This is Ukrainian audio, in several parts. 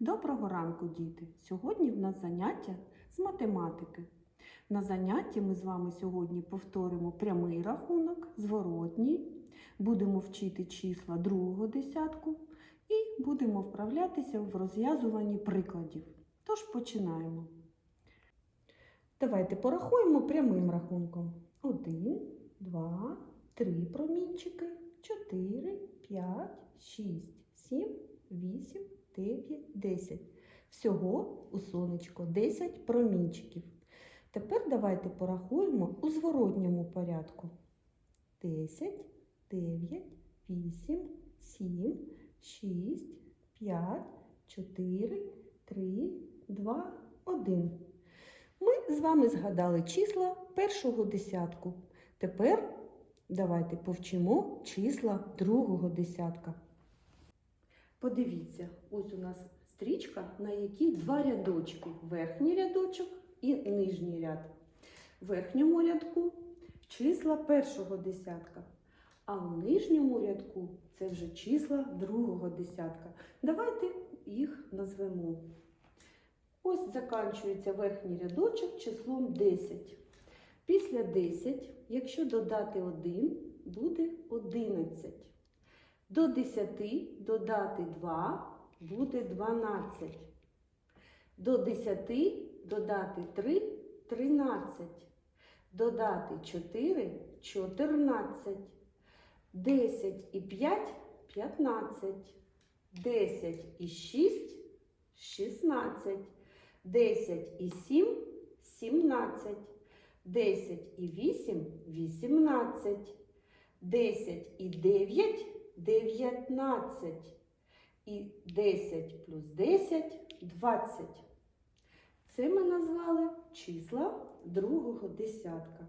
Доброго ранку, діти! Сьогодні в нас заняття з математики. На занятті ми з вами сьогодні повторимо прямий рахунок, зворотній, будемо вчити числа другого десятку і будемо вправлятися в розв'язуванні прикладів. Тож починаємо. Давайте порахуємо прямим рахунком. Один, два, три промінчики, чотири, п'ять, шість, сім, вісім, 9, 10. Всього у сонечко 10 промінчиків. Тепер давайте порахуємо у зворотньому порядку. 10, 9, 8, 7, 6, 5, 4, 3, 2, 1. Ми з вами згадали числа першого десятку. Тепер давайте повчимо числа другого десятка. Подивіться, ось у нас стрічка, на якій два рядочки. Верхній рядочок і нижній ряд. В верхньому рядку числа першого десятка, а у нижньому рядку це вже числа другого десятка. Давайте їх назвемо. Ось заканчується верхній рядочок числом 10. Після 10, якщо додати 1, буде 11. До 10 додати 2 буде 12. До 10 додати 3 13. Додати 4 14. 10 і 5 15. 10 і 6 16. 10 і 7 17. 10 і 8 18. 10 і 9 19. І 10 плюс 10 20. Це ми назвали числа другого десятка.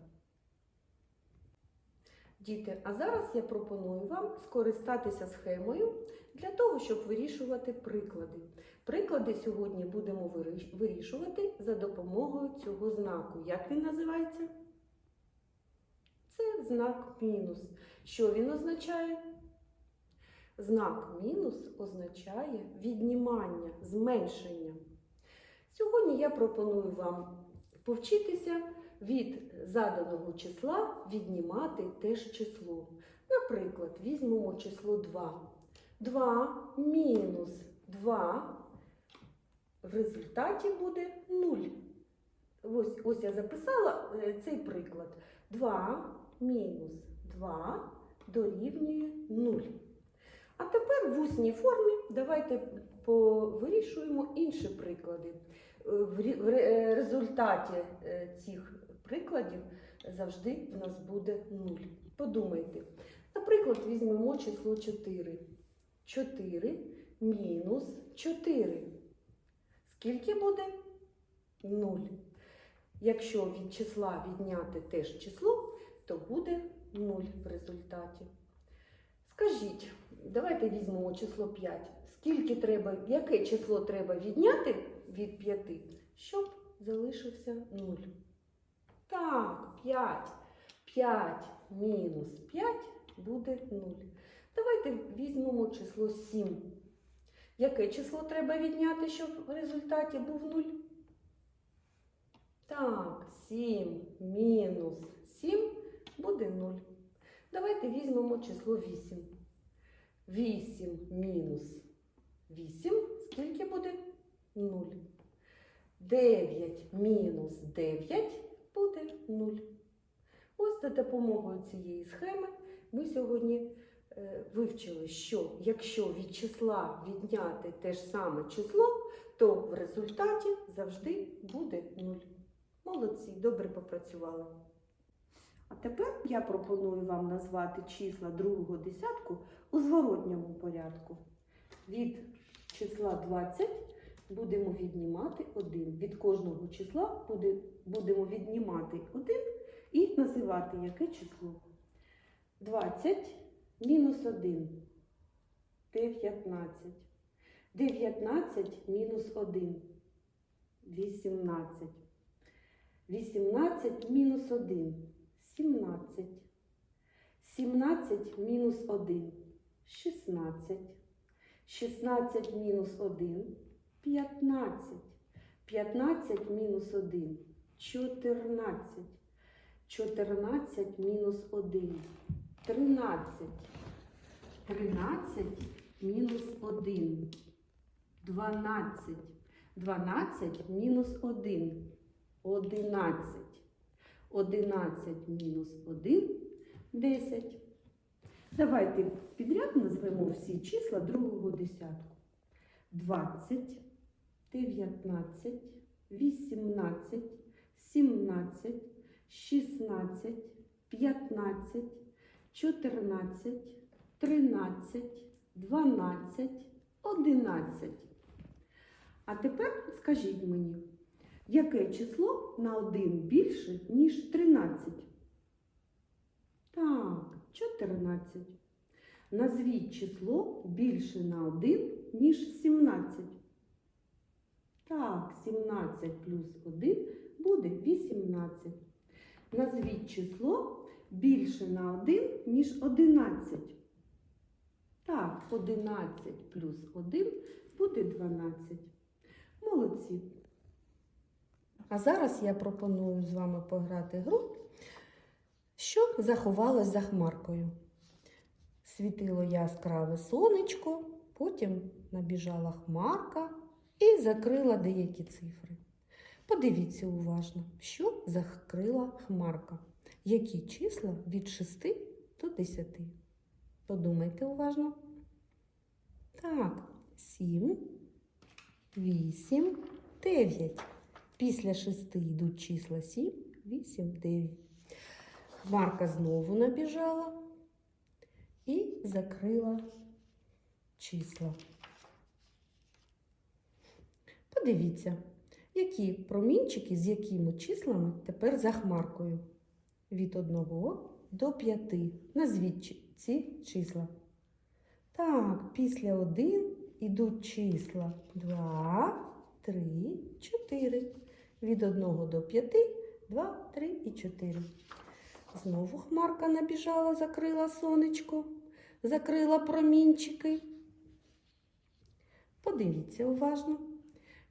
Діти, а зараз я пропоную вам скористатися схемою для того, щоб вирішувати приклади. Приклади сьогодні будемо вирішувати за допомогою цього знаку. Як він називається? Це знак мінус. Що він означає? Знак мінус означає віднімання, зменшення. Сьогодні я пропоную вам повчитися від заданого числа віднімати теж число. Наприклад, візьмемо число 2. 2 мінус 2 в результаті буде 0. Ось, ось я записала е, цей приклад. 2 мінус 2 дорівнює 0. А тепер в усній формі давайте повирішуємо інші приклади. Е, В е, результаті е, цих прикладів завжди в нас буде 0. Подумайте. Наприклад, візьмемо число 4. 4 мінус 4. Скільки буде? 0. Якщо від числа відняти теж число, то буде 0 в результаті. Скажіть, давайте візьмемо число 5. Скільки треба, яке число треба відняти від 5, щоб залишився 0? Так, 5. 5 мінус 5 буде 0. Давайте візьмемо число 7. Яке число треба відняти, щоб в результаті був 0? Так, 7 мінус 7 буде 0. Давайте візьмемо число 8. 8 мінус 8. Скільки буде? 0. 9 мінус 9 буде 0. Ось за допомогою цієї схеми ми сьогодні е, вивчили, що якщо від числа відняти те ж саме число, то в результаті завжди буде 0. Молодці, добре попрацювали. А тепер я пропоную вам назвати числа другого десятку у зворотньому порядку. Від числа 20 будемо віднімати 1. Від кожного числа буде, будемо віднімати 1 і називати яке число. 20 мінус 1 19. 19 мінус 1 18. 18 мінус 1 17. 17 мінус 1 16. 16 мінус 1 15. 15 мінус 1. 14. 14 мінус 1. 13. 13 мінус 1. 12. 12 мінус 1. 11. 11 мінус 1. 10. Давайте підряд назвемо всі числа другого десятку. 20, 19, 18, 17, 16, 15, 14, 13, 12, 11. А тепер скажіть мені, яке число на 1 більше, ніж 13? Так, 14. Назвіть число більше на 1, ніж 17. Так, 17 плюс 1 буде 18. Назвіть число більше на 1, ніж 11. Так, 11 плюс 1 буде 12. Молодці. А зараз я пропоную з вами пограти гру, що заховалось за хмаркою. Світило яскраве сонечко, потім набіжала хмарка і закрила деякі цифри. Подивіться уважно, що закрила хмарка. Які числа від 6 до 10? Подумайте уважно. Так, 7, 8, 9. Після 6 йдуть числа 7, 8, 9. Хмарка знову набіжала і закрила числа. Подивіться, які промінчики з якими числами тепер за хмаркою. Від 1 до 5. Назвіть ці числа. Так, після 1 йдуть числа 2, 3, 4. Від 1 до 5 2, 3 і 4. Знову хмарка набіжала, закрила сонечко, закрила промінчики. Подивіться уважно,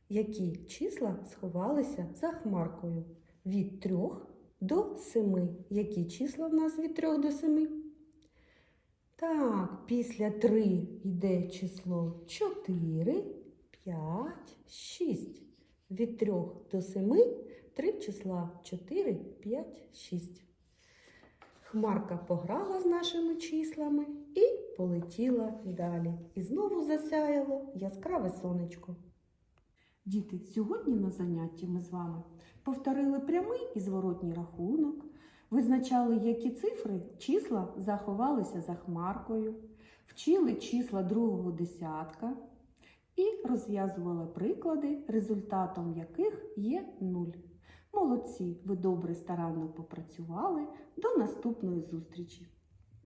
які числа сховалися за хмаркою. Від 3 до 7. Які числа в нас від 3 до 7? Так, після 3 йде число 4, 5, 6. Від 3 до 7 три числа 4, 5, 6. Хмарка пограла з нашими числами і полетіла далі. І знову засяяло яскраве сонечко. Діти, сьогодні на занятті ми з вами повторили прямий і зворотній рахунок, визначали, які цифри числа заховалися за хмаркою, вчили числа другого десятка і розв'язували приклади, результатом яких є нуль. Молодці, ви добре старанно попрацювали. До наступної зустрічі!